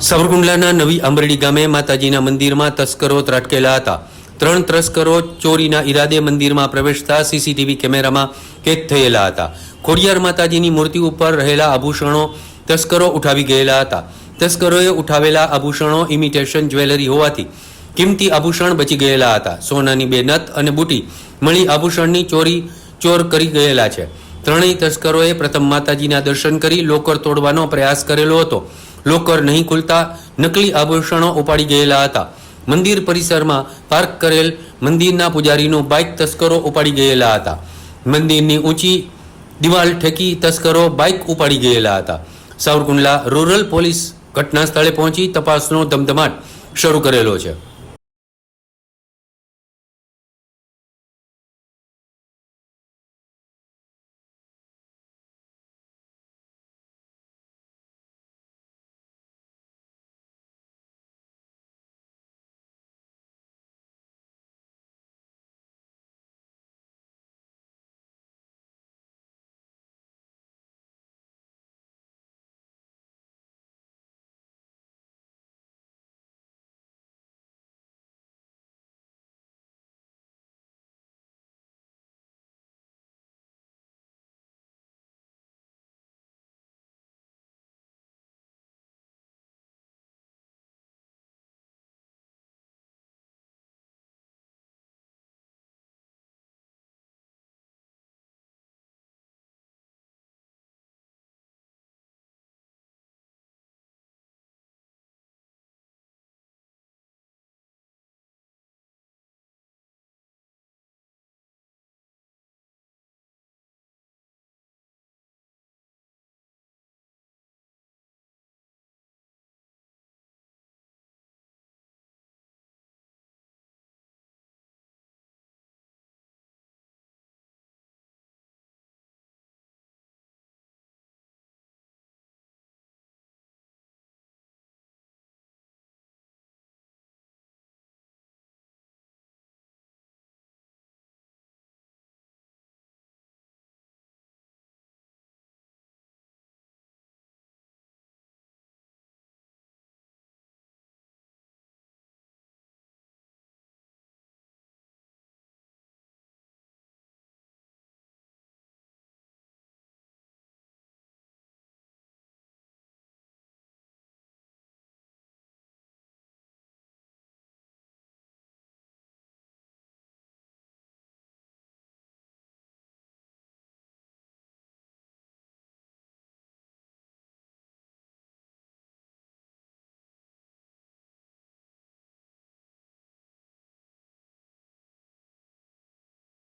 સાવરકુંડલાના નવી આંબરડી ગામે માતાજીના મંદિરમાં તસ્કરો ત્રાટકેલા હતા. ત્રણ તસ્કરો ચોરીના ઈરાદે મંદિરમાં પ્રવેશતા સીસીટીવી કેમેરામાં કેદ થયેલા હતા. ખોડિયાર માતાજીની મૂર્તિ ઉપર રહેલા આભૂષણો તસ્કરો ઉઠાવી ગયેલા હતા. તસ્કરોએ ઉઠાવેલા આભૂષણો ઇમિટેશન જ્વેલરી હોવાથી કિંમતી આભૂષણ બચી ગયેલા હતા. સોનાની બે નથ અને બુટી મળી આભૂષણની ચોરી ચોર કરી ગયેલા છે. ત્રણેય તસ્કરોએ પ્રથમ માતાજીના દર્શન કરી લોકર તોડવાનો પ્રયાસ કરેલો હતો. લોકર નહીં ખુલતા નકલી આભૂષણો ઉપાડી ગયેલા હતા. મંદિર પરિસરમાં પાર્ક કરેલ મંદિરના પૂજારીનું બાઇક તસ્કરો ઉપાડી ગયેલા હતા. મંદિરની ઊંચી દિવાલ ઠેકી તસ્કરો બાઇક ઉપાડી ગયેલા હતા. સાવરકુંડલા રૂરલ પોલીસ ઘટના સ્થળે પહોંચી તપાસનો ધમધમાટ શરૂ કરેલો છે.